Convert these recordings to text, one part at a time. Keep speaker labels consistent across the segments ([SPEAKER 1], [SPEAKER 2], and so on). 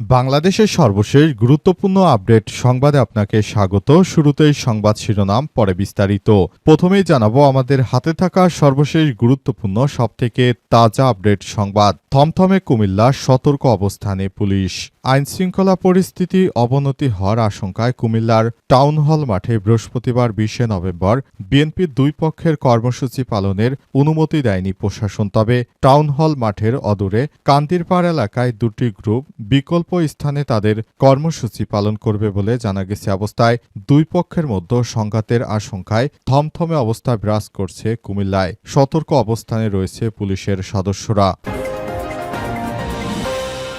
[SPEAKER 1] বাংলাদেশের সর্বশেষ গুরুত্বপূর্ণ আপডেট সংবাদে আপনাকে স্বাগত। শুরুতেই সংবাদ শিরোনাম, পরে বিস্তারিত। প্রথমেই জানাব, আমাদের হাতে থাকা সর্বশেষ গুরুত্বপূর্ণ, সবথেকে তাজা আপডেট সংবাদ। থমথমে কুমিল্লা, সতর্ক অবস্থানে পুলিশ। আইন শৃঙ্খলা পরিস্থিতি অবনতি হওয়ার আশঙ্কায় কুমিল্লার টাউন হল মাঠে বৃহস্পতিবার বিশে নভেম্বর বিএনপির দুই পক্ষের কর্মসূচি পালনের অনুমতি দেয়নি প্রশাসন। তবে টাউন হল মাঠের অদূরে কান্দিরপাড় এলাকায় দুটি গ্রুপ বিকল্প স্থানে তাদের কর্মসূচি পালন করবে বলে জানা গেছে অবস্থায়। দুই পক্ষের মধ্যে সংঘাতের আশঙ্কায় থমথমে অবস্থা বিরাজ করছে কুমিল্লায়। সতর্ক অবস্থানে রয়েছে পুলিশের সদস্যরা।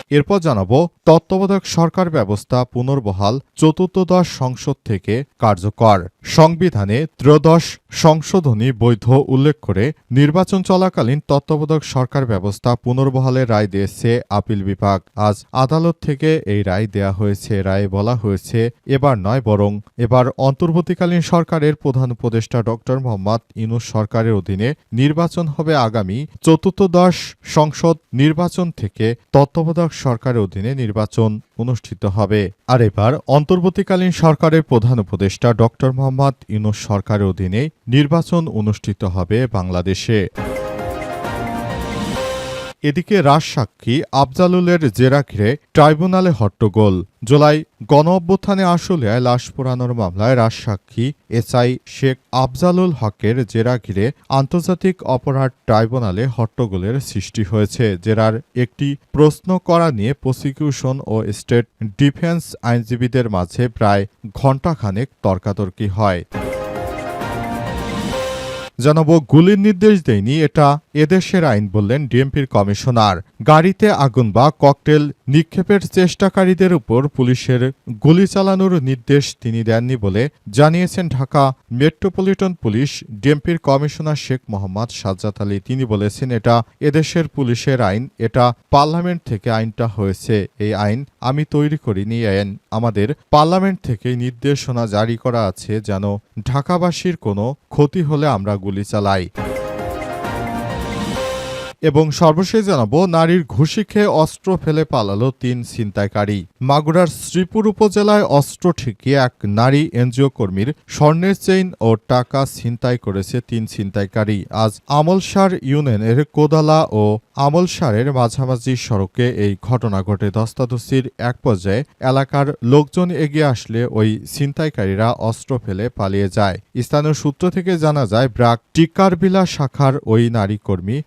[SPEAKER 1] এরপর জানাব তত্ত্বাবধায়ক সরকার ব্যবস্থা পুনর্বহাল চতুর্থদশ সংসদ থেকে কার্যকর। সংবিধানে ত্রয়োদশ সংশোধনী বৈধ উল্লেখ করে নির্বাচন চলাকালীন তত্ত্বাবধায়ক সরকার ব্যবস্থা পুনর্বহালের রায় দিয়েছে আপিল বিভাগ। আজ আদালত থেকে এই রায় দেয়া হয়েছে। রায়ে বলা হয়েছে, এবার নয় বরং এবার অন্তর্বর্তীকালীন সরকারের প্রধান উপদেষ্টা ডক্টর মোহাম্মদ ইনুস সরকারের অধীনে নির্বাচন হবে আগামী চতুর্থদশ সংসদ নির্বাচন থেকে তত্ত্বাবধায়ক সরকারের অধীনে নির্বাচন অনুষ্ঠিত হবে। আর এবার অন্তর্বর্তীকালীন সরকারের প্রধান উপদেষ্টা ড মোহাম্মদ ইউনুস সরকারের অধীনে নির্বাচন অনুষ্ঠিত হবে বাংলাদেশে। এদিকে রাজসাক্ষী আফজালুলের জেরা ঘিরে ট্রাইব্যুনালে হট্টগোল। জুলাই গণ অভ্যুত্থানে লাশ পোড়ানোর মামলায় রাজসাক্ষী এসআই শেখ আফজালুল হকের জেরা ঘিরে আন্তর্জাতিক অপরাধ ট্রাইব্যুনালে হট্টগোলের সৃষ্টি হয়েছে। জেরার একটি প্রশ্ন করা নিয়ে প্রসিকিউশন ও স্টেট ডিফেন্স আইনজীবীদের মাঝে প্রায় ঘণ্টাখানেক তর্কাতর্কি হয়। জানাব গুলির নির্দেশ দেয়নি এটা এদেশের আইন বললেন ডিএমপির কমিশনার। গাড়িতে আগুন বা ককটেল নিক্ষেপের চেষ্টাকারীদের উপর পুলিশের গুলি চালানোর নির্দেশ তিনি দেননি বলে জানিয়েছেন ঢাকা মেট্রোপলিটন পুলিশ। ডিএমপির কমিশনার শেখ মোহাম্মদ সাজ্জাদ আলী তিনি বলেছেন, এটা এদেশের পুলিশের আইন, এটা পার্লামেন্ট থেকে আইনটা হয়েছে। এই আইন আমি তৈরি করিনি আইন আমাদের পার্লামেন্ট থেকে নির্দেশনা জারি করা আছে যেন ঢাকাবাসীর কোনো ক্ষতি হলে আমরা গুলি চালাই। এবং সর্বশেষ জানাব, নারীর ঘুষি খেয়ে অস্ত্র ফেলে পালালো তিন ছিনতাইকারী। মাগুরার শ্রীপুর উপজেলায় অস্ত্র ঠেকিয়ে এক নারী এনজিও কর্মীর স্বর্ণের চেইন ও টাকা ছিনতাই করেছে তিন ছিনতাইকারী। আজ আমলসার ইউনিয়নের কোদালা ও আমলসারের মাঝামাঝি সড়কে এই ঘটনা ঘটে। ধস্তাধস্তির এক পর্যায়ে এলাকার লোকজন এগিয়ে আসলে ওই ছিনতাইকারীরা অস্ত্র ফেলে পালিয়ে যায়। স্থানীয় সূত্র থেকে জানা যায়, ব্রাক টিকারবিলা শাখার ওই নারী কর্মী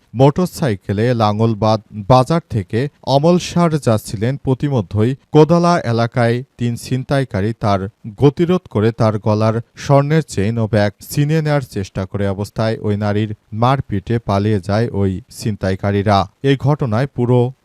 [SPEAKER 1] মোটরসাইকেলে লাঙ্গলবাদ বাজার থেকে অমলসার যাচ্ছিলেন প্রতিমধ্যই কোদালা এলাকায়। তিন ছিনতাইকারী তার গতিরোধ করে তার গলার স্বর্ণের চেইন ও ব্যাগ ছিনিয়ে নেয়ার চেষ্টা করে অবস্থায় ওই নারীর মারপিটে পালিয়ে যায় ওই ছিনতাইকারীরা। এই ঘটনায় পুরো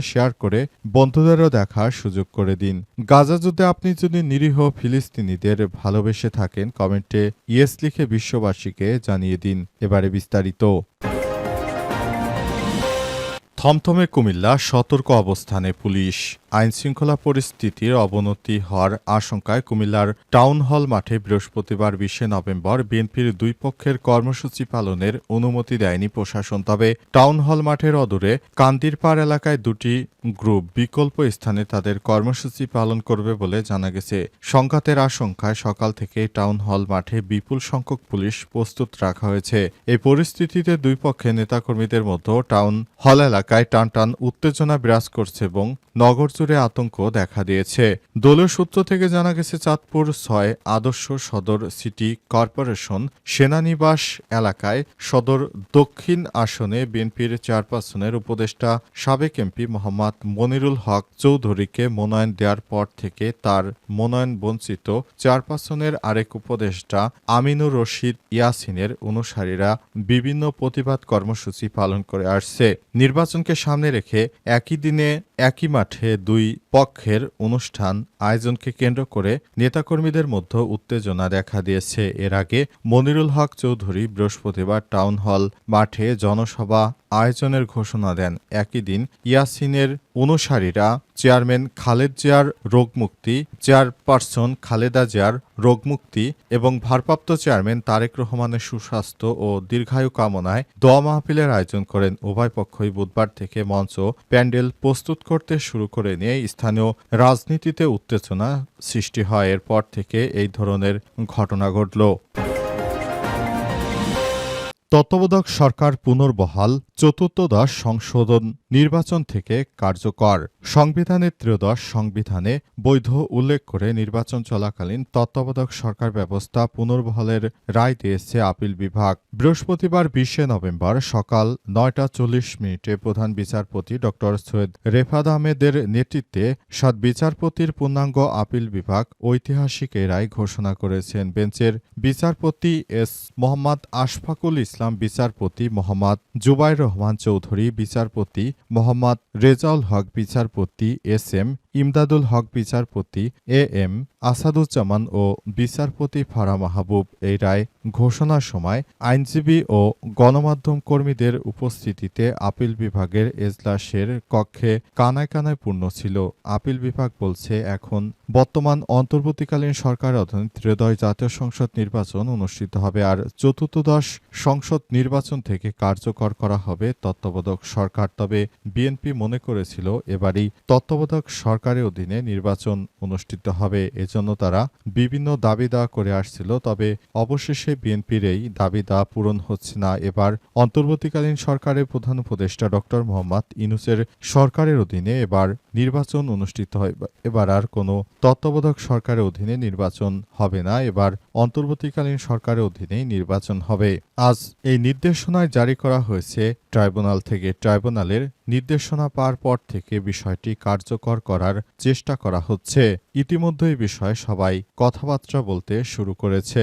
[SPEAKER 1] শেয়ার করে বন্ধুদেরও দেখার সুযোগ করে দিন। গাজা যুদ্ধে আপনি যদি নিরীহ ফিলিস্তিনিদের ভালোবেসে থাকেন, কমেন্টে ইয়েস লিখে বিশ্ববাসীকে জানিয়ে দিন। এবারে বিস্তারিত। থমথমে কুমিল্লা সতর্ক অবস্থানে পুলিশ। আইন শৃঙ্খলা পরিস্থিতির অবনতি হওয়ার আশঙ্কায় কুমিল্লার টাউন হল মাঠে বৃহস্পতিবার বিশে নভেম্বর বিএনপির দুই পক্ষের কর্মসূচি পালনের অনুমতি দেয়নি প্রশাসন। তবে টাউন হল মাঠের অদূরে কান্দিরপাড় এলাকায় দুটি গ্রুপ বিকল্প স্থানে তাদের কর্মসূচি পালন করবে বলে জানা গেছে। সংঘাতের আশঙ্কায় সকাল থেকে টাউন হল মাঠে বিপুল সংখ্যক পুলিশ প্রস্তুত রাখা হয়েছে। এই পরিস্থিতিতে দুই পক্ষের নেতাকর্মীদের মধ্যে টাউন হল এলাকায় টানটান উত্তেজনা বিরাজ করছে এবং নগর জুড়ে আতঙ্ক দেখা দিয়েছে। দলীয় সূত্র থেকে জানা গেছে, চাঁদপুর ছয় আদর্শ সদর সিটি কর্পোরেশন সেনানিবাস এলাকায় সদর দক্ষিণ আসনে বিএনপির চেয়ারপারসনের উপদেষ্টা সাবেক এমপি মোহাম্মদ মনিরুল হক চৌধুরীকে মনোনয়ন দেওয়ার পর থেকে তার মনোনয়ন বঞ্চিত চেয়ারপারসনের আরেক উপদেষ্টা আমিনুর রশিদ ইয়াসিনের অনুসারীরা বিভিন্ন প্রতিবাদ কর্মসূচি পালন করে আসছে। নির্বাচনকে সামনে রেখে একই দিনে একই মাঠে দুই পক্ষের অনুষ্ঠান আয়োজনকে কেন্দ্র করে নেতাকর্মীদের মধ্যে উত্তেজনা দেখা দিয়েছে। এর আগে মনিরুল হক চৌধুরী বৃহস্পতিবার টাউন হল মাঠে জনসভা আয়োজনের ঘোষণা দেন। একই দিন ইয়াসিনের অনুসারীরা চেয়ারম্যান খালেদ জিয়ার রোগমুক্তি, চেয়ারপারসন খালেদা জিয়ার রোগমুক্তি এবং ভারপ্রাপ্ত চেয়ারম্যান তারেক রহমানের সুস্বাস্থ্য ও দীর্ঘায়ু কামনায় দোয়া মাহফিলের আয়োজন করেন। উভয় পক্ষই বুধবার থেকে মঞ্চ প্যান্ডেল প্রস্তুত করতে শুরু করে নিয়ে। স্থানীয় রাজনীতিতে উত্তেজনা সৃষ্টি হয়। এরপর থেকে এই ধরনের ঘটনা ঘটল। তত্ত্বাবধায়ক সরকার পুনর্বহাল চতুর্থদশ সংশোধন নির্বাচন থেকে কার্যকর। সংবিধানের ত্রয়োদশ সংবিধানে বৈধ উল্লেখ করে নির্বাচন চলাকালীন তত্ত্বাবধায়ক সরকার ব্যবস্থা পুনর্বহালের রায় দিয়েছে আপিল বিভাগ। বৃহস্পতিবার বিশে নভেম্বর সকাল নয়টা চল্লিশ মিনিটে প্রধান বিচারপতি ড. সৈয়দ রেফাদ আহমেদের নেতৃত্বে সাত বিচারপতির পূর্ণাঙ্গ আপিল বিভাগ ঐতিহাসিক এই রায় ঘোষণা করেছেন। বেঞ্চের বিচারপতি এস মোহাম্মদ আশফাকুল ইসলাম, বিচারপতি মোহাম্মদ জুবাইর রহমান চৌধুরী, বিচারপতি মোহাম্মদ রেজাউল হক বিচারপতি এস এম ইমদাদুল হক বিচারপতি এ এম আসাদুজ্জামান ও বিচারপতি ফারা মাহবুব এই রায় ঘোষণার সময় আইনজীবী ও গণমাধ্যম কর্মীদের উপস্থিতিতে আপিল বিভাগের এজলাসের কক্ষে কানায় কানায় পূর্ণ ছিল। আপিল বিভাগ বলছে, এখন বর্তমান অন্তর্বর্তীকালীন সরকার অধীনে ত্রয়োদয় জাতীয় সংসদ নির্বাচন অনুষ্ঠিত হবে আর চতুর্থদশ সংসদ নির্বাচন থেকে কার্যকর করা হবে তত্ত্বাবধায়ক সরকার। তবে বিএনপি মনে করেছিল, এবারই তত্ত্বাবধায়ক সরকারের অধীনে নির্বাচন অনুষ্ঠিত হবে। এজন্য তারা বিভিন্ন দাবি দাওয়া করে আসছিল, তবে অবশেষে বিএনপির এই দাবি দাওয়া পূরণ হচ্ছে না। এবার অন্তর্বর্তীকালীন সরকারের প্রধান উপদেষ্টা ডক্টর মোহাম্মদ ইনুসের সরকারের অধীনে এবার নির্বাচন অনুষ্ঠিত হয়। এবার আর কোনো তত্ত্বাবধায়ক সরকারের অধীনে নির্বাচন হবে না। এবার অন্তর্বর্তীকালীন সরকারের অধীনেই নির্বাচন হবে। আজ এই নির্দেশনায় জারি করা হয়েছে, ট্রাইব্যুনাল থেকে ট্রাইব্যুনালের নির্দেশনা পাওয়ার পর থেকে বিষয়টি কার্যকর করার চেষ্টা করা হচ্ছে। ইতিমধ্যে এই বিষয়ে সবাই কথাবার্তা বলতে শুরু করেছে।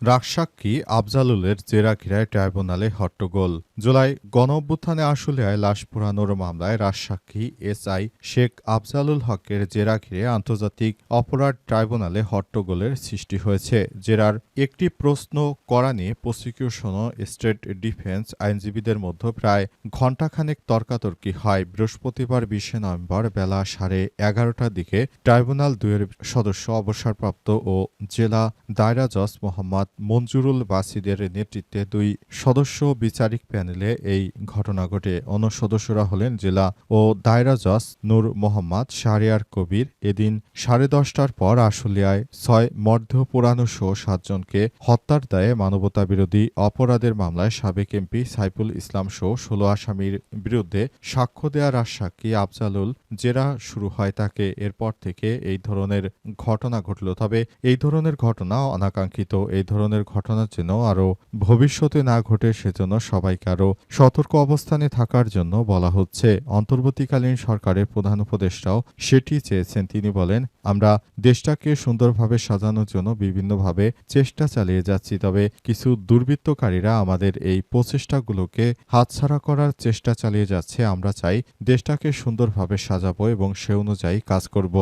[SPEAKER 1] রাকসাক্ষী আফজালুলের জেরা ঘিরায় ট্রাইব্যুনালে হট্টগোল। জুলাই গণ অভ্যুত্থানে আশুলিয়ায় লাশ পোড়ানোর মামলায় রাজসাক্ষী এসআই শেখ আফজালুল হকের জেরা ঘিরে আন্তর্জাতিক অপরাধ ট্রাইব্যুনালে হট্টগোলের সৃষ্টি হয়েছে। জেরার একটি প্রশ্ন করা নিয়ে প্রসিকিউশন ও স্টেট ডিফেন্স আইনজীবীদের মধ্যে প্রায় ঘণ্টাখানেক তর্কাতর্কি হয়। বৃহস্পতিবার বিশে নভেম্বর বেলা সাড়ে এগারোটার দিকে ট্রাইব্যুনাল দুয়ের সদস্য, অবসরপ্রাপ্ত ও জেলা দায়রা জজ মোহাম্মদ মঞ্জুরুল বাসিদের নেতৃত্বে দুই সদস্য বিচারিক প্যানেলে এই ঘটনা ঘটে। অন্য সদস্যরা হলেন জেলা ও দায়রা জজ নূর মোহাম্মদ, শাহরিয়ার কবির। এদিন সাড়ে দশটার পর আশুলিয়ায় ছয় মর্ধ পুরানো সহ সাতজনকে হত্যার দায়ে মানবতা বিরোধী অপরাধের মামলায় সাবেক এমপি সাইফুল ইসলাম সহ ষোলো আসামির বিরুদ্ধে সাক্ষ্য দেওয়া রাজসাক্ষী আফজালুল জেরা শুরু হয় তাকে এরপর থেকে এই ধরনের ঘটনা ঘটল। তবে এই ধরনের ঘটনা অনাকাঙ্ক্ষিত। এই ধরনের ঘটনার জন্য আরও ভবিষ্যতে না ঘটে সেজন্য সবাইকে আরও সতর্ক অবস্থানে থাকার জন্য বলা হচ্ছে, অন্তর্বর্তীকালীন সরকারের প্রধান উপদেষ্টাও সেটি চেয়েছেন। তিনি বলেন, আমরা দেশটাকে সুন্দরভাবে সাজানোর জন্য বিভিন্নভাবে চেষ্টা চালিয়ে যাচ্ছি, তবে কিছু দুর্বৃত্তকারীরা আমাদের এই প্রচেষ্টাগুলোকে হাতছাড়া করার চেষ্টা চালিয়ে যাচ্ছে। আমরা চাই দেশটাকে সুন্দরভাবে সাজাবো এবং সে অনুযায়ী কাজ করব।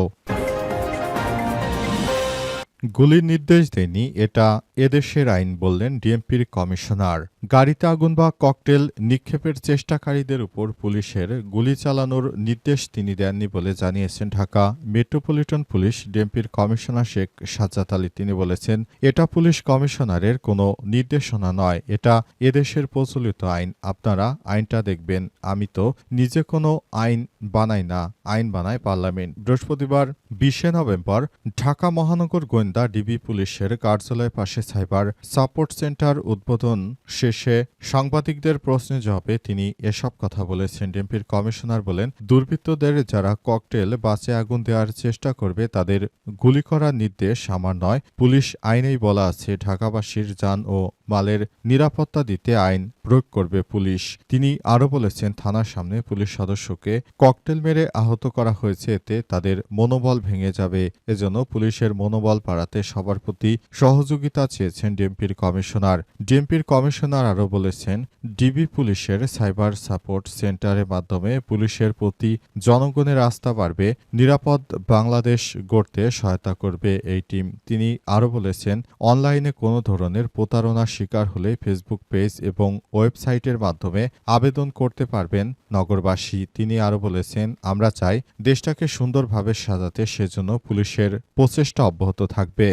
[SPEAKER 1] গুলির নির্দেশ দেয়নি, এটা এদেশের আইন বললেন ডিএমপির কমিশনার। গাড়িতে আগুন বা ককটেল নিক্ষেপের চেষ্টাকারীদের উপর পুলিশের গুলি চালানোর নির্দেশ তিনি দেননি বলে জানিয়েছেন ঢাকা। মেট্রোপলিটন পুলিশ ডিএমপির কমিশনার শেখ সাজ্জাদ আলী তিনি বলেছেন, এটা পুলিশ কমিশনারের কোনো নির্দেশনা নয়, এটা এদেশের প্রচলিত আইন। আপনারা আইনটা দেখবেন। আমি তো নিজে কোনো আইন বানাই না, আইন বানায় পার্লামেন্ট। বৃহস্পতিবার বিশে নভেম্বর ঢাকা মহানগর গোয়েন্দা ডিবি পুলিশের কার্যালয়ের পাশে সাইবার সাপোর্ট সেন্টার উদ্বোধন শেষে সাংবাদিকদের প্রশ্নে জবাবে তিনি এসব কথা বলেছেন। ডিএমপির কমিশনার বলেন, দুর্বৃত্তদের যারা ককটেল বাসে আগুন দেওয়ার চেষ্টা করবে, তাদের গুলি করার নির্দেশ আমার নয়। পুলিশ আইনেই বলা আছে, ঢাকাবাসীর যান ও মালের নিরাপত্তা দিতে আইন প্রয়োগ করবে পুলিশ। তিনি আরও বলেছেন, থানার সামনে পুলিশ সদস্যকে ককটেল মেরে আহত করা হয়েছে, এতে তাদের মনোবল ভেঙে যাবে। এজন্য পুলিশের মনোবল বাড়াতে সবার প্রতি সহযোগিতা চেয়েছেন ডিএমপির কমিশনার। ডিএমপির কমিশনার আরও বলেছেন, ডিবি পুলিশের সাইবার সাপোর্ট সেন্টারের মাধ্যমে পুলিশের প্রতি জনগণের আস্থা বাড়বে, নিরাপদ বাংলাদেশ গড়তে সহায়তা করবে এই টিম। তিনি আরও বলেছেন, অনলাইনে কোনো ধরনের প্রতারণার শিকার হলে ফেসবুক পেজ এবং ওয়েবসাইটের মাধ্যমে আবেদন করতে পারবেন। নগরবাসী, তিনি আরও বলেছেন, আমরা চাই দেশটাকে সুন্দরভাবে সাজাতে সেজন্য পুলিশের প্রচেষ্টা অব্যাহত থাকবে।